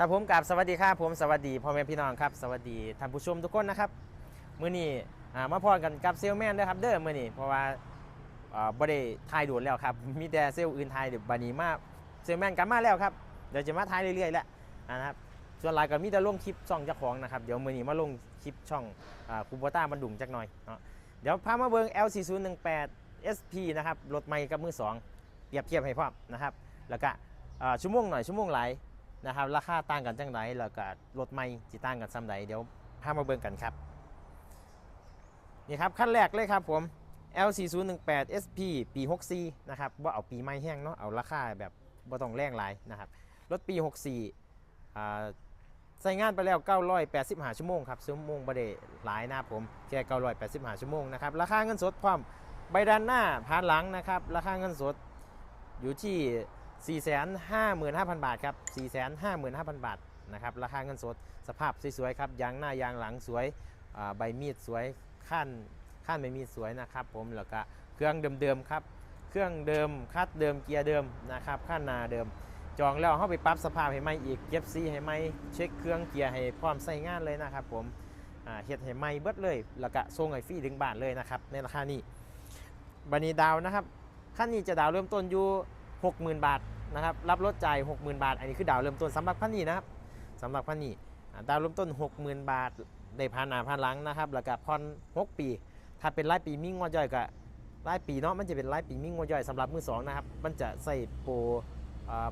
ครับผมกับสวัสดีครับผมสวัสดีพ่อแม่พี่น้องครับสวัสดีท่านผู้ชมทุกคนนะครับมื้อนี้ามาพอกันกับเซลแมนด้วยครับเด้อมื้อนี้เพราะว่าบ่ได้ถ่ายโดนแล้วครับมีแต่เซลอื่นถ่ายเดี๋ยวบัดนี้มาเซลแมนกลับมาแล้วครับเดี๋ยวจะมาถ่ายเรื่อยๆแหละนะครับส่วนหลายก็มีแต่ลงคลิปช่องเจ้าของนะครับเดี๋ยวมื้อนี้มาลงคลิปช่องอคูโบต้าบันดุงจักหน่อยเนาะเดี๋ยวพามาเบิ่ง L4018 SP นะครับรถใหม่กับมือสองเปรียบเทียบให้พร้อมนะครับแล้วก็อ่าชั่วโมงหน่อยชั่วโมงหลาย นะครับ ราคาต่างกันจังไดแล้วก็รถใหม่สิต่างกันซ้ำใดเดี๋ยวพามาเบิ่งกันครับ นี่ครับขั้นแรกเลยครับผม L4018 SP ปี 64 นะครับว่าเอาปีใหม่แห้งเนาะเอาราคาแบบบ่ต้องแรงหลายนะครับ รถปี 64ใช้งานไปแล้ว 985 ชั่วโมงครับชั่วโมงบ่ได้หลายนะผมแค่985 ชั่วโมงนะครับ ราคาเงินสดพร้อมใบด้านหน้าผ่านหลังนะครับ ราคาเงินสดอยู่ที่ 455,000 บาทครับ 455,000 บาทนะครับ ราคาเงินสด สภาพสวยๆครับยางหน้ายางหลังสวยใบมีดสวยขั้นขั้นใบมีดสวยนะครับ ผมแล้วก็เครื่องเดิมๆครับ เครื่องเดิมคัดเดิมเกียร์เดิมนะครับขั้นนาเดิม จองแล้วเข้าไปปรับสภาพให้ไหมอีกเก็บซีให้ไหมเช็คเครื่องเกียร์ให้พร้อมใส่งานเลยนะครับ ผมเฮ็ดให้ไหมเบิดเลยแล้วก็ส่งให้ฟรีถึงบ้านเลยนะครับในราคานี้บันนี้ดาวนะครับขั้นนี้จะดาวเริ่มต้นอยู่ 60,000 บาทนะครับรับรถจ่าย60,000 บาท อันนี้คือดาวเริ่มต้นสำหรับพันนี้นะครับสำหรับพันนี้อ่ดาวเริ่มต้น 60,000 บาทได้ผ่านหน้าผ่านหลังนะครับแล้วก็ผ่อน6 ปี ถ้าเป็นรายปีมิ่งงวดย่อยก็รายปีเนาะมันจะเป็นรายปีมิ่งงวดย่อยสำหรับมือสองนะครับมันจะใส่โปร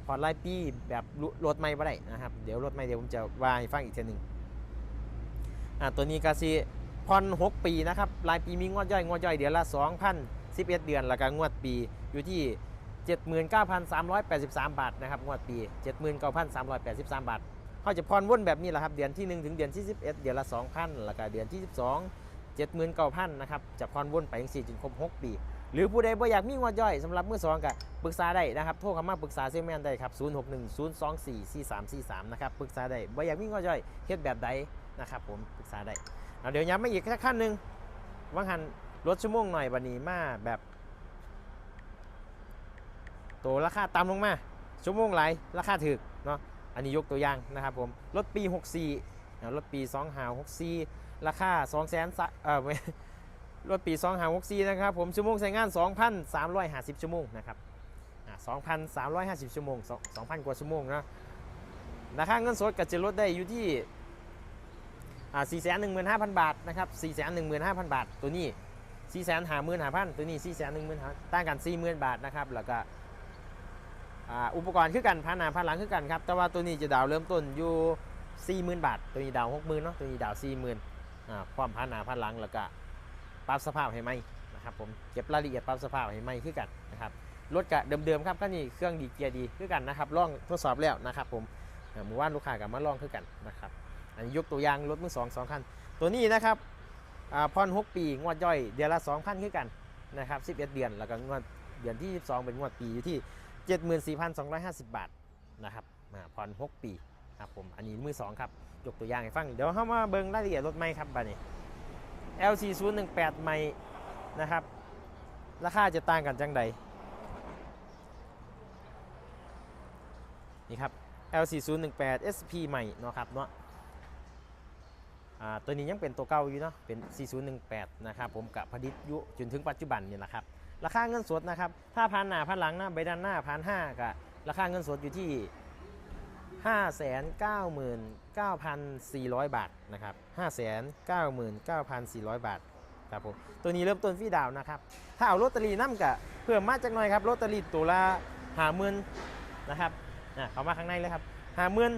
ผ่อนรายปีแบบรถไม่บ่ได้นะครับเดี๋ยวรถไม่เดี๋ยวผมจะว่าให้ฟังอีกทีหนึ่งอ่าตัวนี้ก็สิผ่อน6 ปีนะครับรายปีมีงวดย่อยงวดย่อยเดือนละ2,011 เดือน แล้วก็งวดปีอยู่ที่ 79,383 บาทนะครับงวดปี 79,383 บาทเขาจะผ่อนวนแบบนี้แหละครับเดือนที่ 1 ถึงเดือนที่ 11 เดือนละ 2,000แล้วก็เดือนที่ 12 79,000นะครับจะผ่อนวนไปถึง4จนครบ 6 ปี หรือผู้ใดบ่อยากมีงวดย่อยสำหรับมือสองก็ปรึกษาได้นะครับโทรเข้ามาปรึกษาเซลแมนได้ครับ 0610244343 นะครับปรึกษาได้บ่อยากมีงวดย่อยเฮ็ดแบบใดนะครับผมปรึกษาได้เดี๋ยวย้ำมาอีกขั้นหนึ่งว่างหันลดชั่วโมงหน่อยวันนี้มาแบบ ตัวราคาต่ำลงมาชั่วโมงไหลราคาถึกเนาะอันนี้ยกตัวอย่างนะครับผมรถปี 64รถปี2 5 64 ราคา2 0 0 0 0เอ่อรถปี2 5 64นะครับผมชั่วโมงใช้งาน 2,350 ชั่วโมงนะครับอ่า2,350 ชั่วโมง 2,000 กว่าชั่วโมงนะราคาเงินสดก็จะลดได้อยู่ที่อ่า415,000 บาทนะครับ415,000 บาท ตัวนี้455,000 ตัวนี้415,000ต่างกัน 40,000 บาทนะครับแล้วก็ อุปกรณ์คือกันผ่านาผ่านหลังคือกันครับ แต่ว่าตัวนี้จะดาวเริ่มต้นอยู่ 40,000 บาท ตัวนี้ดาว 60,000เนาะ ตัวนี้ดาว 40,000อ่าความผ่านาผ่านหลังแล้วก็ปรับสภาพให้ไหมนะครับผม เก็บรายละเอียดปรับสภาพให้ไหมคือกันนะครับ รถกะเดิมๆครับก็นี่เครื่องดีเกียร์ดีคือกันนะครับลองทดสอบแล้วนะครับผมอ่าหมู่บ้านลูกค้ากับมาลองคือกันนะครับ อันนี้ยกตัวอย่างรถมือสองสองคัน ตัวนี้นะครับอ่าผ่อน6ปีงวดย่อยเดือนละ2,000คือกันนะครับ11 เดือน แล้วก็งวดเดือนที่ 12 เป็นงวดปีอยู่ที่ 74,250 บาทนะครับอ่าผ่อน6 ปีครับผมอันนี้มือ 2 ครับ ยกตัวอย่างให้ฟัง เดี๋ยวเข้ามาเบิ่งรายละเอียดรถใหม่ครับบัดนี้ LC018 ใหม่นะครับ ราคาจะต่างกันจังใดนี่ครับ LC018 SP ใหม่เนาะครับเนาะตัวนี้ยังเป็นตัวเก่าอยู่เนาะเป็น 4018 นะครับผมกับผลิตยุจนถึงปัจจุบันนี่แหละครับ ราคาเงินสดนะครับ ถ้าพันหน้าพันหลังนะใบด้านหน้าพันห้ากับราคาเงินสดอยู่ที่ 599,400 บาทนะครับ 599,400 บาทครับผมตัวนี้เริ่มต้นฟรีดาวนะครับ ถ้าเอาลอตเตอรี่น้ำกับเพิ่มมาจากหน่อยครับลอตเตอรี่ตัวละหาหมื่นนะครับอะเข้ามาข้างในเลยครับหาหมื่น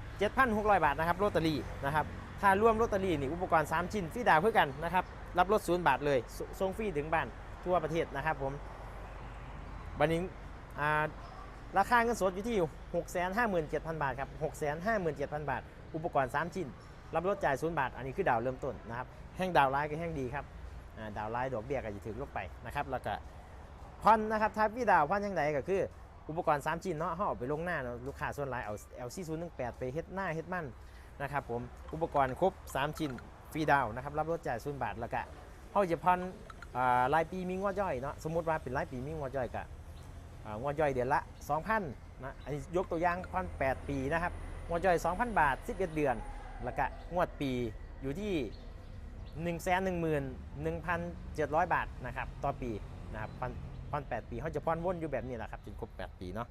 7,600บาทนะครับลอตเตอรี่นะครับถ้ารวมลอตเตอรี่นี่อุปกรณ์ 3 ชิ้นฟรีดาวเพื่อกันนะครับรับรถศูนย์บาทเลยส่งฟรีถึงบ้าน ทั่วประเทศนะครับผมบันนี้ราคาเงินสดอยู่ที่ 657,000 บาทครับ 657,000 บาท อุปกรณ์ 3 ชิ้น รับรถจ่ายศูนย์บาท อันนี้คือดาวเริ่มต้นนะครับ แห้งดาวไลน์ก็แห้งดีครับาดาวไลน์ดอกเบี้ยก็จะถึงลงไปนะครับ แล้วก็ผ่อนนะครับถ้าพี่ดาวผ่อนยังไงก็คือ อุปกรณ์ 3 ชิ้นเนาะเขาเอาไปลงหน้าลูกค้าส่วนหลายเอา LC 0 1 8ไปเฮ็ดหน้าเฮ็ดมั่นนะครับผม อุปกรณ์ครบ 3 ชิ้นฟรีดาวนะครับ รับรถจ่ายศูนย์บาท แล้วก็เขาจะผ่อน รายปีมีงวดย่อยเนาะสมมติว่าเป็นรายปีมีงวดย่อยก็อ่างวดย่อยเดือนละ 2,000นะอันนี้ยกตัวอย่างผ่อน8ปีนะครับงวดจ่อย 2,000 บาท 11 เดือน แล้วก็งวดปีอยู่ที่ 1 1 1 700 บาทนะครับต่อปีนะครับผ่อนผ่อน8ปีเขาจะผ่อนวนอยู่แบบนี้แหละครับจนครบ 8 ปีเนาะ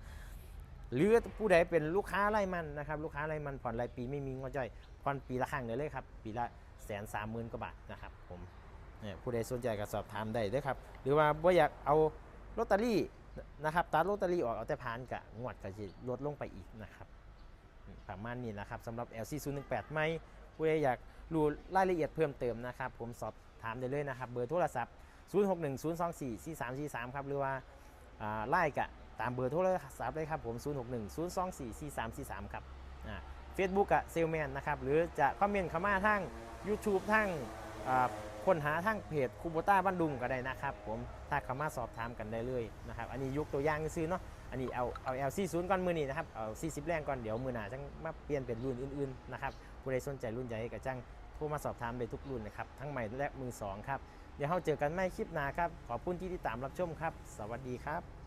หรือผู้ใดเป็นลูกค้ารายมันนะครับลูกค้ารายมันผ่อนรายปีไม่มีงวดจ่อยผ่อนปีละครั้งได้เลยครับปีละแสนสามหมื่นกว่าบาทนะครับผม เนี่ยผู้ใดสนใจก็สอบถามได้เด้วยครับ หรือว่าบ่อยากเอาลอตเตอรี่นะครับตัดลอตเตอรี่ออกเอาแต่พานกับงวดก็จะลดลงไปอีกนะครับประมาณนี้นะครับสำหรับ LC 0 1 8ไม่ผู้ใดอยากรู้รายละเอียดเพิ่มเติมนะครับ ผมสอบถามได้เลยนะครับ เบอร์โทรศัพท์ 0 6 1 0 2 4 4 3 4 3 ครับ หรือว่าไล่กะตามเบอร์โทรศัพท์เลยครับผม 0 6 1 0 2 4 4 3 4 3 ครับเฟซบุ๊กอะเซลแมนนะครับ หรือจะคอมเมนต์เข้ามาทั้ง YouTube ทั้ง ค้นหาทั้งเพจคูโบต้าบ้านดุงก็ได้นะครับผมถ้าเข้ามาสอบถามกันได้เลยนะครับอันนี้ยกตัวอย่างซื้อเนาะอันนี้เอาเอา LC 0ก่อนมือนี่นะครับเอา 40 แรงก่อนเดี๋ยวมือหน้าจังมาเปลี่ยนเป็นรุ่นอื่นๆนะครับผู้ใดสนใจรุ่นใหญ่ก็จังโทรมาสอบถามได้ทุกรุ่นนะครับทั้งใหม่และมือสองครับเดี๋ยวเราเจอกันใหม่คลิปหน้าครับขอบคุณที่ติดตามรับชมครับ สวัสดีครับ